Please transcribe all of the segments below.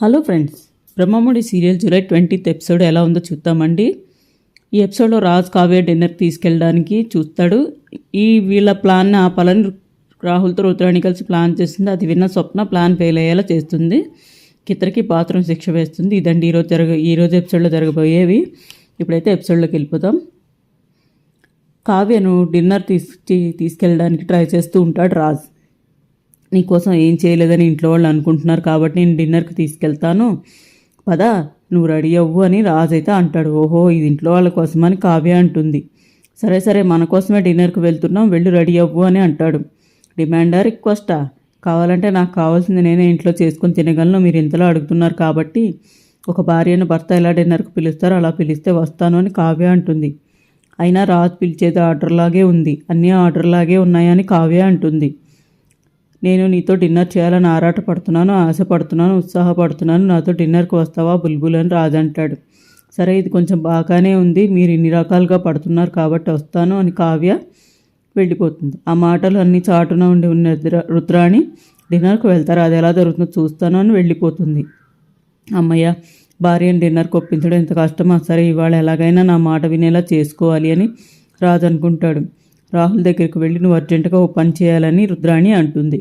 Hello friends Brahmamudi serial July twentieth episode ఎలా ఉందో చూద్దామండి. ఈ ఎపిసోడ్లో రాజ్ కావ్య డిన్నర్కి తీసుకెళ్ళడానికి చూస్తాడు. ఈ వీళ్ళ ప్లాన్ని ఆపాలని రాహుల్తో రుద్రాణి కలిసి ప్లాన్ చేస్తుంది అది విన్న స్వప్న ప్లాన్ ఫెయిల్ అయ్యేలా చేస్తుంది. కితరికి బాత్రూమ్ శిక్ష వేస్తుంది. ఇదండి ఈరోజు జరగ ఈరోజు ఎపిసోడ్లో జరగబోయేవి. ఇప్పుడైతే ఎపిసోడ్లోకి వెళ్ళిపోతాం కావ్యను డిన్నర్ తీసుకు తీసుకెళ్ళడానికి ట్రై చేస్తూ ఉంటాడు రాజ్. నీకోసం ఏం చేయలేదని ఇంట్లో వాళ్ళు అనుకుంటున్నారు కాబట్టి నేను డిన్నర్కి తీసుకెళ్తాను. పద నువ్వు రెడీ అవ్వు అని రాజు అయితే అంటాడు. ఓహో ఇది ఇంట్లో వాళ్ళ కోసమని కావ్య అంటుంది. సరే సరే మన కోసమే డిన్నర్కి వెళ్తున్నాం వెళ్ళి రెడీ అవ్వు అని అంటాడు. డిమాండా రిక్వెస్టా? కావాలంటే నాకు కావాల్సింది నేనే ఇంట్లో చేసుకొని తినగలను మీరు ఇంతలో అడుగుతున్నారు కాబట్టి. ఒక భార్యను భర్త ఎలా డిన్నర్కి పిలుస్తారో అలా పిలిస్తే వస్తాను అని కావ్య అంటుంది. అయినా రాజు పిలిచేది ఆర్డర్లాగే ఉంది. అన్నీ ఆర్డర్లాగే ఉన్నాయని కావ్య అంటుంది. నేను నీతో డిన్నర్ చేయాలని ఆరాటపడుతున్నాను ఆశపడుతున్నాను ఉత్సాహపడుతున్నాను. నాతో డిన్నర్కి వస్తావా బుల్బుల్ అని రాజు అంటాడు సరే ఇది కొంచెం బాగానే ఉంది. మీరు ఇన్ని రకాలుగా పడుతున్నారు కాబట్టి వస్తాను అని కావ్య వెళ్ళిపోతుంది. ఆ మాటలు అన్ని చాటున ఉండి ఉన్న రుద్రాణి డిన్నర్కి వెళ్తారు? అది ఎలా జరుగుతుందో చూస్తాను అని వెళ్ళిపోతుంది. అమ్మయ్య భార్యను డిన్నర్కి ఒప్పించడం ఎంత కష్టమా? సరే ఇవాళ ఎలాగైనా నా మాట వినేలా చేసుకోవాలి అని రాజు అనుకుంటాడు రాహుల్ దగ్గరికి వెళ్ళి నువ్వు అర్జెంటుగా ఓ పని చేయాలని రుద్రాణి అంటుంది.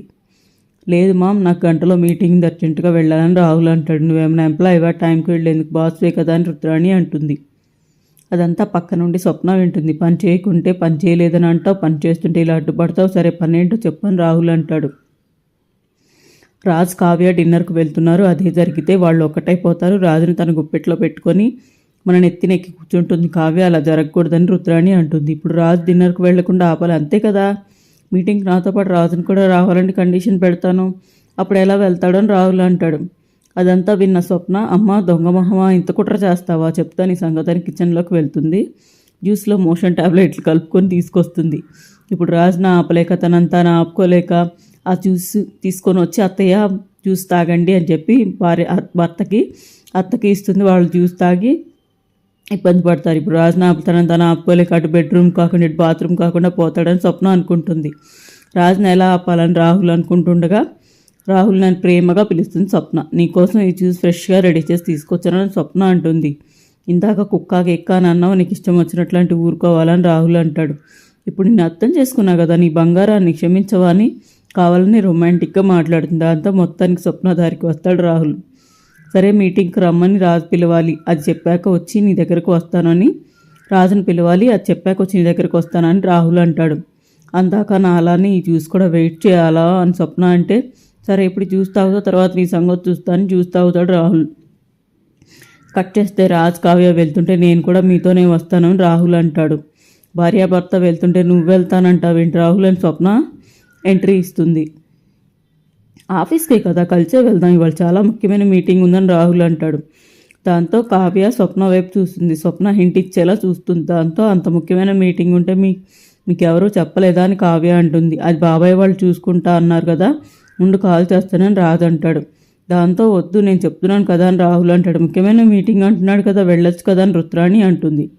లేదు మామ్ నాకు గంటలో మీటింగ్ అర్జెంటుగా వెళ్ళాలని రాహుల్ అంటాడు. నువ్వేమైనా ఎంప్లాయీవా టైంకి వెళ్ళేందుకు బాస్వే కదా అని రుద్రాణి అంటుంది. అదంతా పక్క నుండి స్వప్న వింటుంది. పని చేయకుంటే పని చేయలేదని అంటావు పని చేస్తుంటే ఇలా అడ్డుపడతావు. సరే పని ఏంటో చెప్పని రాహుల్ అంటాడు. రాజ్ కావ్య డిన్నర్కు వెళ్తున్నారు. అదే జరిగితే వాళ్ళు ఒక్కటైపోతారు రాజుని తన గుప్పెట్లో పెట్టుకొని మన నెత్తినెక్కి కూర్చుంటుంది కావ్య. అలా జరగకూడదని రుద్రాణి అంటుంది. ఇప్పుడు రాజు డిన్నర్కు వెళ్ళకుండా ఆపాలి. అంతే కదా? మీటింగ్ నాతో పాటు రాజుని కూడా రావాలని కండిషన్ పెడతాను. అప్పుడు ఎలా వెళ్తాడో అని రాహుల్ అంటాడు. అదంతా విన్న స్వప్న అమ్మ దొంగ మొహమా? ఇంత కుట్ర చేస్తావా? చెప్తాను ఈ సంగతాన్ని కిచెన్లోకి వెళ్తుంది. జ్యూస్లో మోషన్ టాబ్లెట్లు కలుపుకొని తీసుకొస్తుంది. ఇప్పుడు రాజున ఆపలేక తనంతా ఆపుకోలేక ఆ జ్యూస్ తీసుకొని వచ్చి అత్తయ్య జ్యూస్ తాగండి అని చెప్పి భార్య భర్తకి అత్తకి ఇస్తుంది. వాళ్ళు జ్యూస్ తాగి ఇబ్బంది పడతారు. ఇప్పుడు రాజున ఆపుతానని తను ఆపుకోలేక అటు బెడ్రూమ్ కాకుండా ఇటు బాత్రూమ్ కాకుండా పోతాడని స్వప్న అనుకుంటుంది. రాజుని ఎలా ఆపాలని రాహుల్ అనుకుంటుండగా రాహుల్ నన్ను ప్రేమగా పిలుస్తుంది స్వప్న. నీకోసం ఈ జ్యూస్ ఫ్రెష్గా రెడీ చేసి తీసుకొచ్చానని స్వప్న అంటుంది. ఇందాక కుక్కాకి ఎక్కానన్నావు నీకు ఇష్టం వచ్చినట్లాంటి ఊరుకోవాలని రాహుల్ అంటాడు. ఇప్పుడు నేను అర్థం చేసుకున్నా కదా నీ బంగారాన్ని క్షమించవా అని కావాలని రొమాంటిక్గా మాట్లాడుతుంది. దాంతో మొత్తానికి స్వప్న దారికి వస్తాడు రాహుల్. సరే మీటింగ్కి రమ్మని రాజు పిలవాలి. అది చెప్పాక వచ్చి నీ దగ్గరకు వస్తానని రాజుని పిలవాలి. అది చెప్పాక వచ్చి నీ దగ్గరకు వస్తానని రాహుల్ అంటాడు. అందాక నా అలానే ఈ జ్యూస్ కూడా వెయిట్ చేయాలా అని స్వప్న అంటే సరే ఇప్పుడు జ్యూస్ తాగుతా తర్వాత నీ సంగతి చూస్తాను. జ్యూస్ తాగుతాడు రాహుల్. కట్ చేస్తే రాజ్ కావ్య వెళ్తుంటే నేను కూడా మీతోనే వస్తాను అని రాహుల్ అంటాడు. భార్యాభర్త వెళ్తుంటే నువ్వు వెళ్తానంటావేంటి రాహుల్ అని స్వప్న ఎంట్రీ ఇస్తుంది. ఆఫీస్కే కదా కలిసే వెళ్దాం. ఇవాళ చాలా ముఖ్యమైన మీటింగ్ ఉందని రాహుల్ అంటాడు. దాంతో కావ్య స్వప్న వైపు చూస్తుంది. స్వప్న హింట్ ఇచ్చేలా చూస్తుంది. దాంతో అంత ముఖ్యమైన మీటింగ్ ఉంటే మీ మీకు ఎవరూ చెప్పలేదా అని కావ్య అంటుంది. అది బాబాయ్ వాళ్ళు చూసుకుంటా అన్నారు కదా ముందు కాల్ చేస్తానని రాదంటాడు అంటాడు. దాంతో వద్దు నేను చెప్తున్నాను కదా అని రాహుల్ అంటాడు. ముఖ్యమైన మీటింగ్ అంటున్నాడు కదా వెళ్ళొచ్చు కదా అని రుత్రాణి అంటుంది.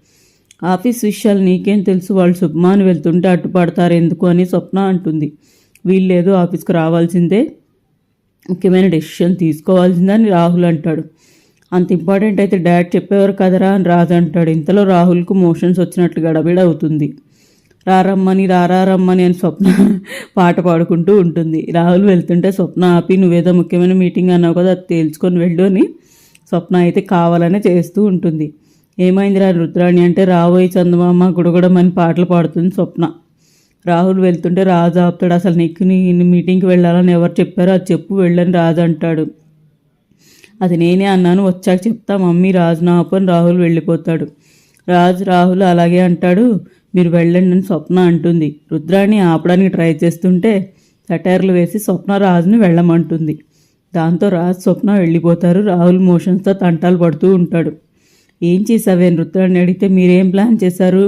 ఆఫీస్ విషయాలు నీకేం తెలుసు? వాళ్ళు శుభమాని వెళ్తుంటే అడ్డుపడతారు ఎందుకు అని స్వప్న అంటుంది. వీళ్ళేదో ఆఫీస్కి రావాల్సిందే. ముఖ్యమైన డెసిషన్ తీసుకోవాల్సిందని రాహుల్ అంటాడు. అంత ఇంపార్టెంట్ అయితే డాడ్ చెప్పేవారు కదరా అని రాజు అంటాడు. ఇంతలో రాహుల్కు మోషన్స్ వచ్చినట్లు గడబిడ అవుతుంది. రారమ్మని రారా రమ్మని అని స్వప్న పాట పాడుకుంటూ ఉంటుంది. రాహుల్ వెళ్తుంటే స్వప్న ఆపి నువ్వేదో ముఖ్యమైన మీటింగ్ అన్నావు కదా అది తేల్చుకొని వెళ్ళు అని స్వప్న అయితే కావాలనే చేస్తూ ఉంటుంది. ఏమైంది రా రుద్రాణి అంటే రాబోయే చందమామ గుడగుడమని పాటలు పాడుతుంది స్వప్న. రాహుల్ వెళ్తుంటే రాజు ఆపుతాడు అసలు నీకు నేను మీటింగ్కి వెళ్ళాలని ఎవరు చెప్పారో అది చెప్పు వెళ్ళని రాజు అంటాడు. అది నేనే అన్నాను వచ్చాక చెప్తా మమ్మీ రాజు నా ఆపని రాహుల్ వెళ్ళిపోతాడు. రాజు రాహుల్ అలాగే అంటాడు మీరు వెళ్ళండి అని స్వప్న అంటుంది. రుద్రాణి ఆపడానికి ట్రై చేస్తుంటే సటైర్లు వేసి స్వప్న రాజుని వెళ్ళమంటుంది. దాంతో రాజు స్వప్న వెళ్ళిపోతారు. రాహుల్ మోషన్స్తో తంటాలు పడుతూ ఉంటాడు. ఏం చేసావే రుద్రాన్ని అడిగితే మీరేం ప్లాన్ చేశారు?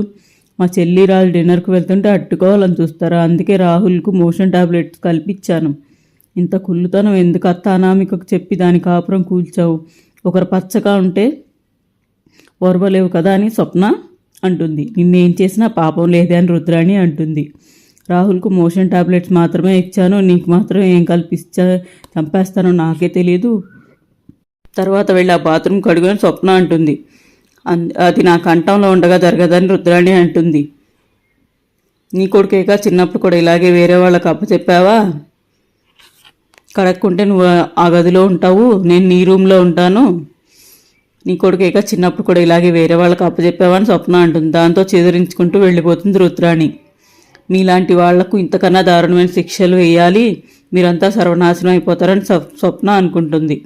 మా చెల్లి రాజు డిన్నర్కి వెళ్తుంటే అట్టుకోవాలని చూస్తారా? అందుకే రాహుల్కు మోషన్ టాబ్లెట్స్ కల్పించాను ఇంత కుళ్ళుతనం ఎందుకు అత్త అనామికకు చెప్పి దాని కాపురం కూల్చావు? ఒకరు పచ్చగా ఉంటే ఓర్వలేవు కదా అని స్వప్న అంటుంది. నిన్నేం చేసినా పాపం లేదే అని రుద్రాణి అంటుంది. రాహుల్కు మోషన్ టాబ్లెట్స్ మాత్రమే ఇచ్చాను. నీకు మాత్రం ఏం కల్పిస్తా చంపేస్తానో నాకే తెలియదు తర్వాత వెళ్ళి ఆ బాత్రూమ్ కడుగుని స్వప్న అంటుంది. అది నా కంఠంలో ఉండగా జరగదని రుద్రాణి అంటుంది. నీ కొడుకేగా చిన్నప్పుడు కూడా ఇలాగే వేరే వాళ్ళకి అప్పచెప్పావా కడక్కుంటే నువ్వు ఆ గదిలో ఉంటావు నేను నీ రూమ్లో ఉంటాను. నీ కొడుకేక చిన్నప్పుడు కూడా ఇలాగే వేరే వాళ్ళకి అప్పచెప్పావని స్వప్న అంటుంది. దాంతో చెదిరించుకుంటూ వెళ్ళిపోతుంది రుద్రాణి. మీలాంటి వాళ్ళకు ఇంతకన్నా దారుణమైన శిక్షలు వేయాలి. మీరంతా సర్వనాశనం అయిపోతారని స్వప్- స్వప్న అనుకుంటుంది.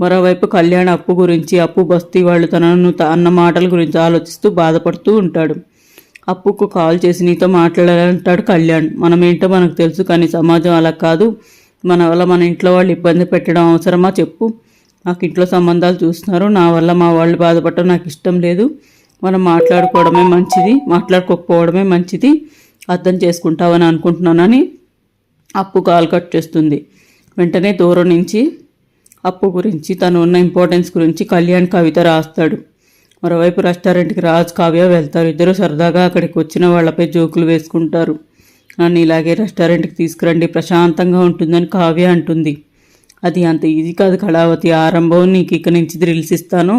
మరోవైపు కళ్యాణ్ అప్పు గురించి అప్పు బస్తీ వాళ్ళు తనను త- అన్న మాటల గురించి ఆలోచిస్తూ బాధపడుతూ ఉంటాడు. అప్పుకు కాల్ చేసి నీతో మాట్లాడాలంటాడు కళ్యాణ్. మనమేంటో మనకు తెలుసు కానీ సమాజం అలా కాదు. మన వల్ల మన ఇంట్లో వాళ్ళు ఇబ్బంది పెట్టడం అవసరమా చెప్పు. నాకు ఇంట్లో సంబంధాలు చూస్తున్నారు. నా వల్ల మా వాళ్ళు బాధపడటం నాకు ఇష్టం లేదు. మనం మాట్లాడుకోవడమే మంచిది. మాట్లాడుకోకపోవడమే మంచిది. అర్థం చేసుకుంటావని అనుకుంటున్నానని అప్పు కాల్ కట్ చేస్తుంది. వెంటనే దూరం నుంచి అప్పు గురించి తను ఉన్న ఇంపార్టెన్స్ గురించి కళ్యాణ్ కవిత రాస్తాడు. మరోవైపు రెస్టారెంట్కి రాజ్ కావ్య వెళ్తారు. ఇద్దరు సరదాగా అక్కడికి వచ్చిన వాళ్ళపై జోకులు వేసుకుంటారు. నన్ను ఇలాగే రెస్టారెంట్కి తీసుకురండి ప్రశాంతంగా ఉంటుందని కావ్య అంటుంది. అది అంత ఈజీ కాదు కళావతి. ఆరంభం నీకు ఇక నుంచి థ్రిల్స్ ఇస్తాను.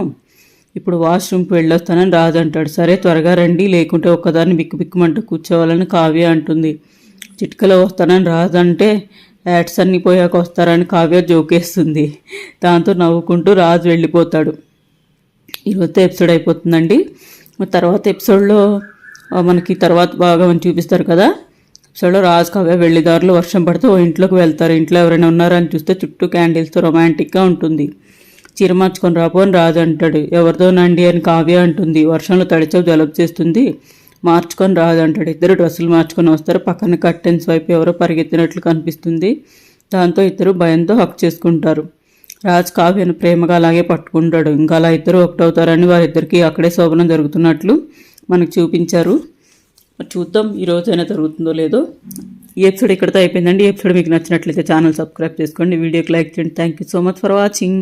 ఇప్పుడు వాష్రూమ్కి వెళ్ళొస్తానని రాజు అంటాడు. సరే త్వరగా రండి. లేకుంటే ఒక్కదాన్ని బిక్కుబిక్కుమంటూ కూర్చోవాలని కావ్య అంటుంది. చిట్కలో వస్తానని రాజు అంటే యాడ్స్ అన్నీ పోయాక వస్తారని కావ్య జోకేస్తుంది. దాంతో నవ్వుకుంటూ రాజు వెళ్ళిపోతాడు. ఈరోజు ఎపిసోడ్ అయిపోతుందండి. తర్వాత ఎపిసోడ్లో మనకి తర్వాత బాగా మనం చూపిస్తారు కదా. ఎపిసోడ్లో రాజు కావ్య వెళ్ళిదారులు వర్షం పడితే ఓ ఇంట్లోకి వెళ్తారు. ఇంట్లో ఎవరైనా ఉన్నారని చూస్తే చుట్టూ క్యాండిల్స్తో రొమాంటిక్గా ఉంటుంది. చీర మార్చుకొని రాపో అని రాజు అంటాడు. ఎవరిదోనండి అని కావ్య అంటుంది. వర్షంలో తడిచవు జలుబు చేస్తుంది. మార్చుకొని రాదంటాడు. అంటాడు ఇద్దరు డ్రెస్సులు మార్చుకొని వస్తారు. పక్కన కర్టెన్స్ వైపు ఎవరో పరిగెత్తినట్లు కనిపిస్తుంది. దాంతో ఇద్దరు భయంతో హక్ చేసుకుంటారు. రాజ్ కావ్యను ప్రేమగా అలాగే పట్టుకుంటాడు. ఇంకా అలా ఇద్దరు ఒకటవుతారని వారిద్దరికి అక్కడే శోభనం జరుగుతున్నట్లు మనకు చూపించారు. చూద్దాం ఈ రోజైనా జరుగుతుందో లేదో. ఈ ఎపిసోడ్ ఇక్కడితో అయిపోయిందండి. ఈ ఎపిసోడ్ మీకు నచ్చినట్లయితే ఛానల్ సబ్స్క్రైబ్ చేసుకోండి. వీడియోకి లైక్ చేయండి. Thank you so much for watching